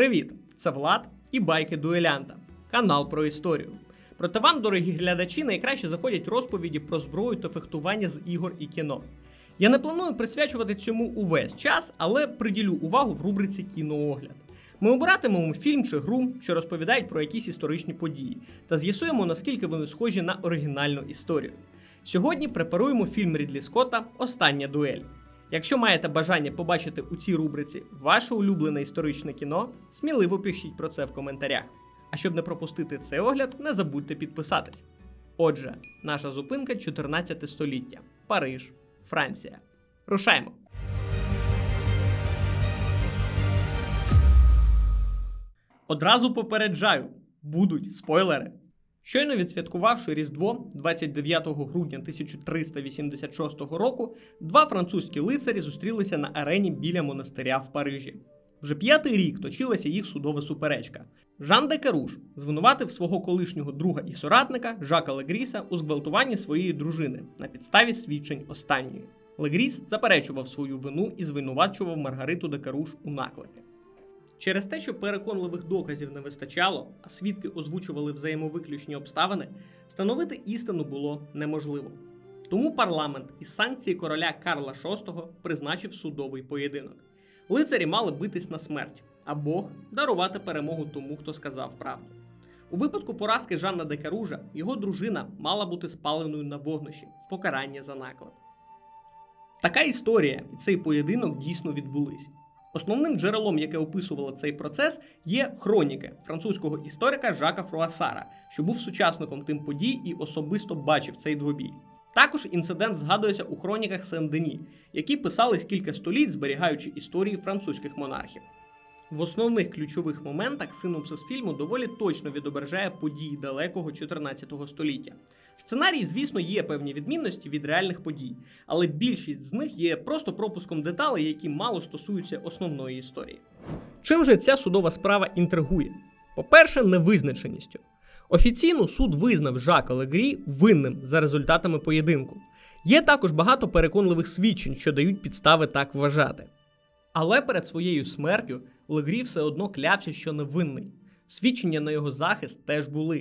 Привіт! Це Влад і байки дуелянта, канал про історію. Проте вам, дорогі глядачі, найкраще заходять розповіді про зброю та фехтування з ігор і кіно. Я не планую присвячувати цьому увесь час, але приділю увагу в рубриці кіноогляд. Ми обиратимемо фільм чи гру, що розповідають про якісь історичні події, та з'ясуємо, наскільки вони схожі на оригінальну історію. Сьогодні препаруємо фільм Рідлі Скотта Остання дуель. Якщо маєте бажання побачити у цій рубриці ваше улюблене історичне кіно, сміливо пишіть про це в коментарях. А щоб не пропустити цей огляд, не забудьте підписатись. Отже, наша зупинка 14 століття. Париж, Франція. Рушаємо! Одразу попереджаю, будуть спойлери. Щойно відсвяткувавши Різдво 29 грудня 1386 року, два французькі лицарі зустрілися на арені біля монастиря в Парижі. Вже п'ятий рік точилася їх судова суперечка. Жан де Каруш звинуватив свого колишнього друга і соратника Жака Легріса у зґвалтуванні своєї дружини на підставі свідчень останньої. Легріс заперечував свою вину і звинувачував Маргариту де Каруш у наклепі. Через те, що переконливих доказів не вистачало, а свідки озвучували взаємовиключні обставини, встановити істину було неможливо. Тому парламент із санкції короля Карла VI призначив судовий поєдинок. Лицарі мали битись на смерть, а Бог дарувати перемогу тому, хто сказав правду. У випадку поразки Жанна де Каружа його дружина мала бути спаленою на вогнищі в покарання за наклеп. Така історія і цей поєдинок дійсно відбулись. Основним джерелом, яке описувало цей процес, є хроніки французького історика Жака Фруасара, що був сучасником тим подій і особисто бачив цей двобій. Також інцидент згадується у хроніках Сен-Дені, які писались кілька століть, зберігаючи історії французьких монархів. В основних ключових моментах синопсис фільму доволі точно відображає події далекого 14 століття. В сценарії, звісно, є певні відмінності від реальних подій, але більшість з них є просто пропуском деталей, які мало стосуються основної історії. Чим же ця судова справа інтригує? По-перше, невизначеністю. Офіційно суд визнав Жака Легрі винним за результатами поєдинку. Є також багато переконливих свідчень, що дають підстави так вважати. Але перед своєю смертю Легрі все одно клявся, що невинний. Свідчення на його захист теж були.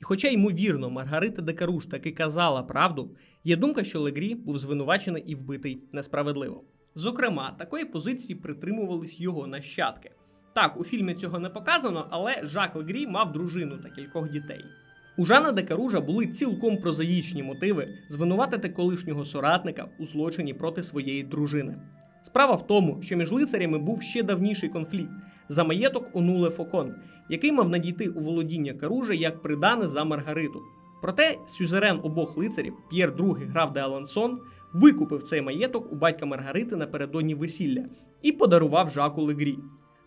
І хоча, ймовірно, Маргарита Декаруш таки казала правду, є думка, що Легрі був звинувачений і вбитий несправедливо. Зокрема, такої позиції притримувались його нащадки. Так, у фільмі цього не показано, але Жак Легрі мав дружину та кількох дітей. У Жана Декаружа були цілком прозаїчні мотиви звинуватити колишнього соратника у злочині проти своєї дружини. Справа в тому, що між лицарями був ще давніший конфлікт за маєток Онуле Фокон, який мав надійти у володіння Каружа як придане за Маргариту. Проте сюзерен обох лицарів, П'єр II граф де Алансон, викупив цей маєток у батька Маргарити напередодні весілля і подарував Жаку Легрі.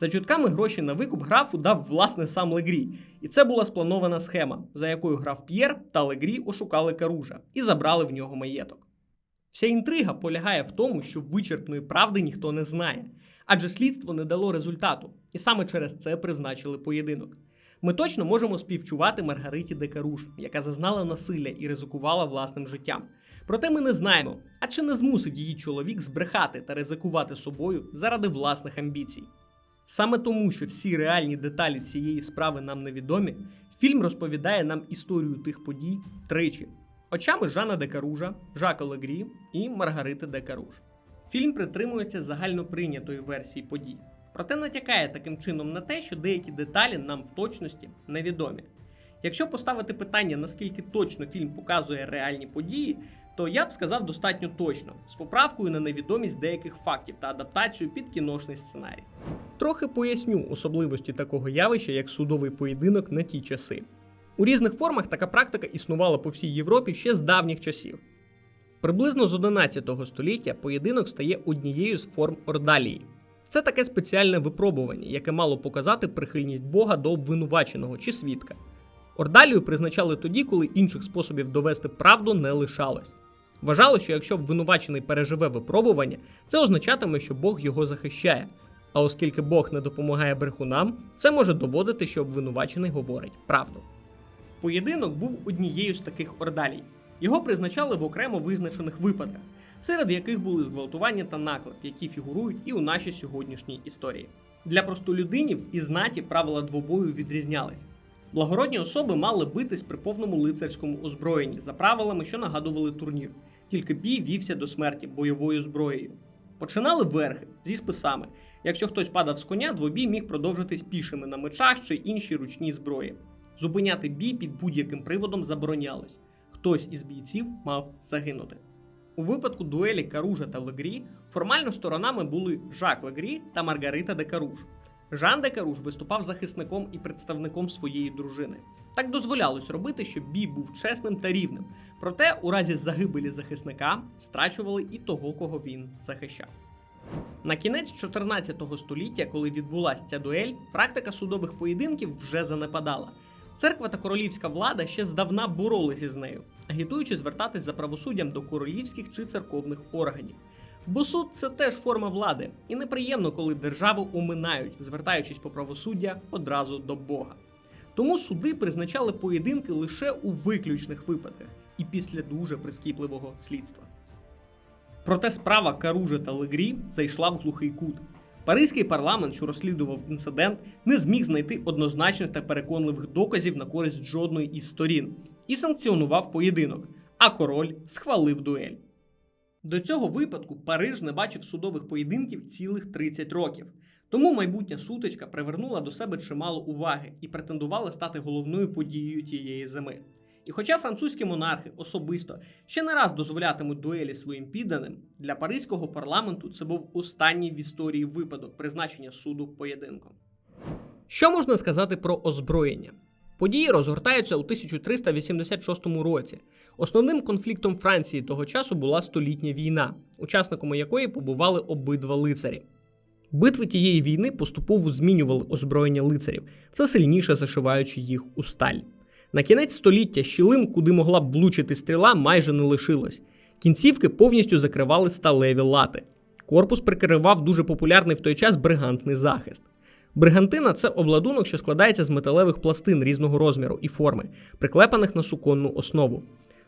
За чутками гроші на викуп графу дав власне сам Легрі, і це була спланована схема, за якою граф П'єр та Легрі ошукали Каружа і забрали в нього маєток. Вся інтрига полягає в тому, що вичерпної правди ніхто не знає, адже слідство не дало результату, і саме через це призначили поєдинок. Ми точно можемо співчувати Маргариті Декаруш, яка зазнала насилля і ризикувала власним життям. Проте ми не знаємо, а чи не змусив її чоловік збрехати та ризикувати собою заради власних амбіцій. Саме тому, що всі реальні деталі цієї справи нам невідомі, фільм розповідає нам історію тих подій тричі очами Жана де Каружа, Жака Легрі і Маргарити де Каруж. Фільм притримується загальноприйнятої версії подій, проте натякає таким чином на те, що деякі деталі нам в точності невідомі. Якщо поставити питання, наскільки точно фільм показує реальні події, то я б сказав достатньо точно, з поправкою на невідомість деяких фактів та адаптацію під кіношний сценарій. Трохи поясню особливості такого явища, як судовий поєдинок на ті часи. У різних формах така практика існувала по всій Європі ще з давніх часів. Приблизно з 11 століття поєдинок стає однією з форм ордалії. Це таке спеціальне випробування, яке мало показати прихильність Бога до обвинуваченого чи свідка. Ордалію призначали тоді, коли інших способів довести правду не лишалось. Вважало, що якщо обвинувачений переживе випробування, це означатиме, що Бог його захищає. А оскільки Бог не допомагає брехунам, це може доводити, що обвинувачений говорить правду. Поєдинок був однією з таких ордалій. Його призначали в окремо визначених випадках, серед яких були зґвалтування та наклеп, які фігурують і у нашій сьогоднішній історії. Для простолюдинів і знаті правила двобою відрізнялись. Благородні особи мали битись при повному лицарському озброєнні за правилами, що нагадували турнір, тільки бій вівся до смерті бойовою зброєю. Починали верхи зі списами. Якщо хтось падав з коня, двобій міг продовжитись пішими на мечах чи іншій ручній зброї. Зупиняти бій під будь-яким приводом заборонялось. Хтось із бійців мав загинути. У випадку дуелі Каружа та Легрі формально сторонами були Жак Легрі та Маргарита де Каруж. Жан де Каруж виступав захисником і представником своєї дружини. Так дозволялось робити, щоб бій був чесним та рівним. Проте, у разі загибелі захисника страчували і того, кого він захищав. На кінець 14 століття, коли відбулася ця дуель, практика судових поєдинків вже занепадала. Церква та королівська влада ще здавна боролися з нею, агітуючи звертатись за правосуддям до королівських чи церковних органів. Бо суд це теж форма влади, і неприємно, коли державу уминають, звертаючись по правосуддя одразу до Бога. Тому суди призначали поєдинки лише у виключних випадках і після дуже прискіпливого слідства. Проте справа Каружа та Легрі зайшла в глухий кут. Паризький парламент, що розслідував інцидент, не зміг знайти однозначних та переконливих доказів на користь жодної із сторін і санкціонував поєдинок, а король схвалив дуель. До цього випадку Париж не бачив судових поєдинків цілих 30 років. Тому майбутня сутичка привернула до себе чимало уваги і претендувала стати головною подією тієї зими. І хоча французькі монархи особисто ще не раз дозволятимуть дуелі своїм підданим, для паризького парламенту це був останній в історії випадок призначення суду поєдинком. Що можна сказати про озброєння? Події розгортаються у 1386 році. Основним конфліктом Франції того часу була столітня війна, учасниками якої побували обидва лицарі. Битви тієї війни поступово змінювали озброєння лицарів, все сильніше зашиваючи їх у сталь. На кінець століття щілин, куди могла б влучити стріла, майже не лишилось. Кінцівки повністю закривали сталеві лати. Корпус прикривав дуже популярний в той час бригантний захист. Бригантина це обладунок, що складається з металевих пластин різного розміру і форми, приклепаних на суконну основу.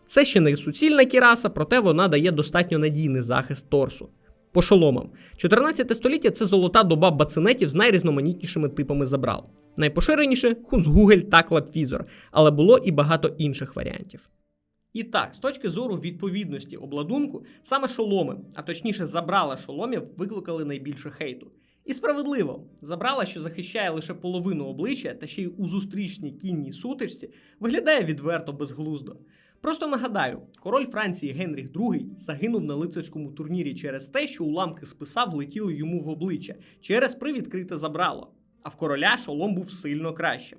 Це ще не суцільна кіраса, проте вона дає достатньо надійний захист торсу. По шоломам. 14 століття це золота доба бацинетів з найрізноманітнішими типами забрал. Найпоширеніше хунцгугель та клапвізор, але було і багато інших варіантів. І так, з точки зору відповідності обладунку, саме шоломи, а точніше забрала шоломів, викликали найбільше хейту. І справедливо, забрала, що захищає лише половину обличчя та ще й у зустрічній кінній сутичці, виглядає відверто безглуздо. Просто нагадаю, король Франції Генріх II загинув на лицарському турнірі через те, що уламки списа влетіли йому в обличчя через привідкрите забрало, а в короля шолом був сильно кращим.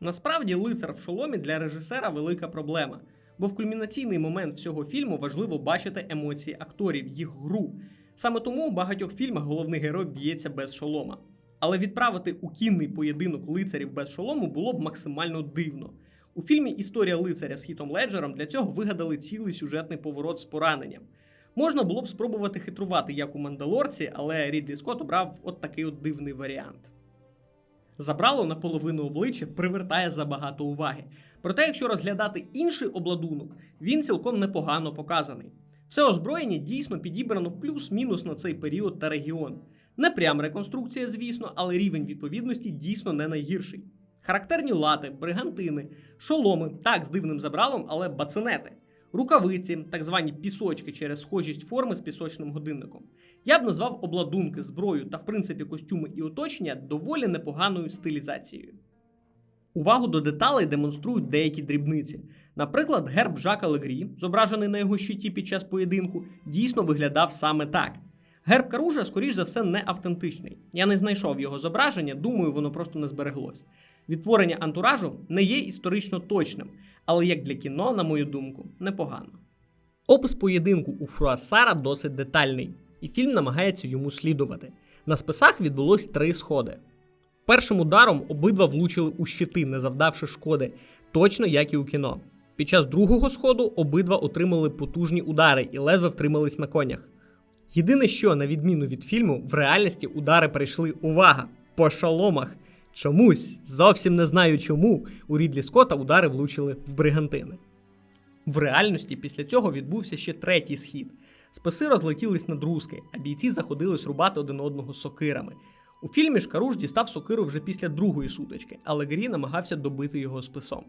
Насправді, лицар в шоломі для режисера велика проблема, бо в кульмінаційний момент всього фільму важливо бачити емоції акторів, їх гру. Саме тому у багатьох фільмах головний герой б'ється без шолома. Але відправити у кінний поєдинок лицарів без шолому було б максимально дивно. У фільмі Історія лицаря з Хітом Леджером для цього вигадали цілий сюжетний поворот з пораненням. Можна було б спробувати хитрувати, як у Мандалорці, але Рідлі Скотт обрав от такий от дивний варіант. Забрало наполовину обличчя привертає забагато уваги. Проте, якщо розглядати інший обладунок, він цілком непогано показаний. Все озброєння дійсно підібрано плюс-мінус на цей період та регіон. Не прям реконструкція, звісно, але рівень відповідності дійсно не найгірший. Характерні лати, бригантини, шоломи, так з дивним забралом, але бацинети, рукавиці, так звані пісочки через схожість форми з пісочним годинником. Я б назвав обладунки, зброю та, в принципі, костюми і оточення доволі непоганою стилізацією. Увагу до деталей демонструють деякі дрібниці. Наприклад, герб Жака Легрі, зображений на його щиті під час поєдинку, дійсно виглядав саме так. Герб Каружа, скоріш за все, не автентичний. Я не знайшов його зображення, думаю, воно просто не збереглось. Відтворення антуражу не є історично точним, але як для кіно, на мою думку, непогано. Опис поєдинку у Фруасара досить детальний, і фільм намагається йому слідувати. На списах відбулось три сходи. Першим ударом обидва влучили у щити, не завдавши шкоди, точно як і у кіно. Під час другого сходу обидва отримали потужні удари і ледве втримались на конях. Єдине, що, на відміну від фільму, в реальності удари прийшли увага по шоломах. Чомусь, зовсім не знаю чому, у Рідлі Скотта удари влучили в бригантини. В реальності після цього відбувся ще третій схід. Списи розлетілись на друзки, а бійці заходились рубати один одного сокирами. У фільмі ж Каруш дістав сокиру вже після другої сутички, але Грі намагався добити його списом.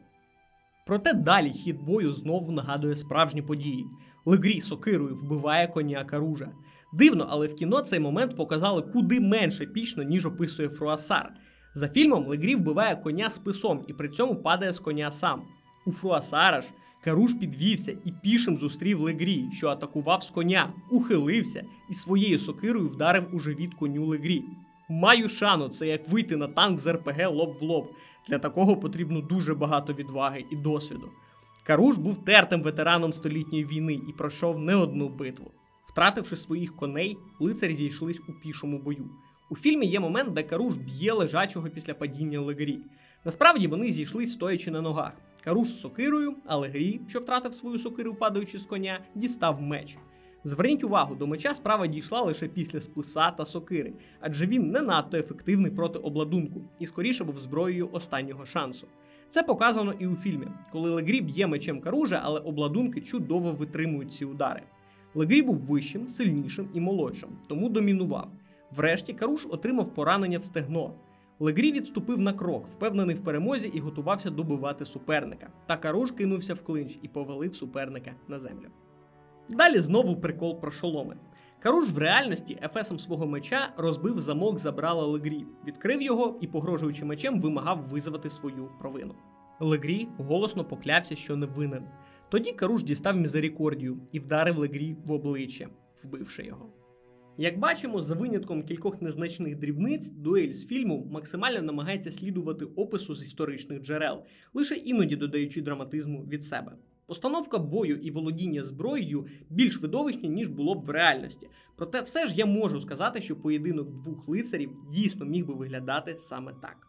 Проте далі хід бою знову нагадує справжні події. Легрі сокирою вбиває коня Каружа. Дивно, але в кіно цей момент показали куди менш епічно, ніж описує Фруасар. За фільмом Легрі вбиває коня списом і при цьому падає з коня сам. У Фруасара ж Каруш підвівся і пішим зустрів Легрі, що атакував з коня, ухилився і своєю сокирою вдарив у живіт коню Легрі. Маю шану, це як вийти на танк з РПГ лоб в лоб. Для такого потрібно дуже багато відваги і досвіду. Каруш був тертим ветераном столітньої війни і пройшов не одну битву. Втративши своїх коней, лицарі зійшлись у пішому бою. У фільмі є момент, де Каруш б'є лежачого після падіння Легрі. Насправді вони зійшлись стоячи на ногах. Каруш з сокирою, а Легрі, що втратив свою сокиру, падаючи з коня, дістав меч. Зверніть увагу, до меча справа дійшла лише після списа та сокири, адже він не надто ефективний проти обладунку і скоріше був зброєю останнього шансу. Це показано і у фільмі, коли Легрі б'є мечем Каружа, але обладунки чудово витримують ці удари. Легрі був вищим, сильнішим і молодшим, тому домінував. Врешті Каруш отримав поранення в стегно. Легрі відступив на крок, впевнений в перемозі і готувався добивати суперника. Та Каруш кинувся в клинч і повалив суперника на землю. Далі знову прикол про шоломи. Каруш в реальності ефесом свого меча розбив замок забрала Легрі, відкрив його і, погрожуючи мечем, вимагав визвати свою провину. Легрі голосно поклявся, що не винен. Тоді Каруш дістав мізерікордію і вдарив Легрі в обличчя, вбивши його. Як бачимо, за винятком кількох незначних дрібниць, дуель з фільму максимально намагається слідувати опису з історичних джерел, лише іноді додаючи драматизму від себе. Постановка бою і володіння зброєю більш видовищні, ніж було б в реальності. Проте все ж я можу сказати, що поєдинок двох лицарів дійсно міг би виглядати саме так.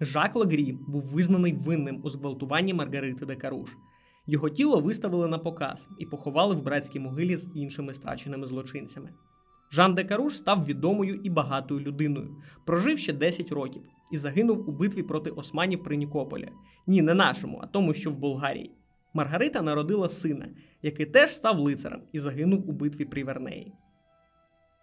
Жак Лагрі був визнаний винним у зґвалтуванні Маргарити де Каруш. Його тіло виставили на показ і поховали в братській могилі з іншими страченими злочинцями. Жан де Каруш став відомою і багатою людиною, прожив ще 10 років і загинув у битві проти османів при Нікополі. Ні, не нашому, а тому, що в Болгарії. Маргарита народила сина, який теж став лицарем і загинув у битві при Вернеї.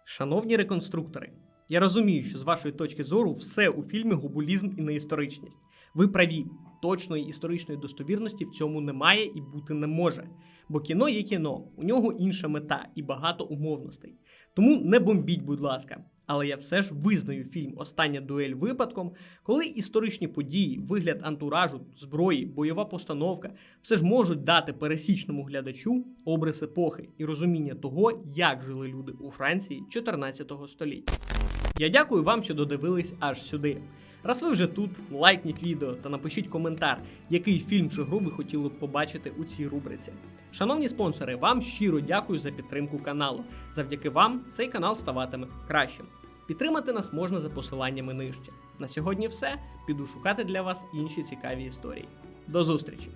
Шановні реконструктори, я розумію, що з вашої точки зору все у фільмі губулізм і неісторичність. Ви праві, точної історичної достовірності в цьому немає і бути не може. Бо кіно є кіно, у нього інша мета і багато умовностей. Тому не бомбіть, будь ласка. Але я все ж визнаю фільм Остання дуель випадком, коли історичні події, вигляд антуражу, зброї, бойова постановка все ж можуть дати пересічному глядачу образ епохи і розуміння того, як жили люди у Франції 14 століття. Я дякую вам, що додивились аж сюди. Раз ви вже тут, лайкніть відео та напишіть коментар, який фільм чи гру ви хотіли б побачити у цій рубриці. Шановні спонсори, вам щиро дякую за підтримку каналу. Завдяки вам цей канал ставатиме кращим. Підтримати нас можна за посиланнями нижче. На сьогодні все. Піду шукати для вас інші цікаві історії. До зустрічі!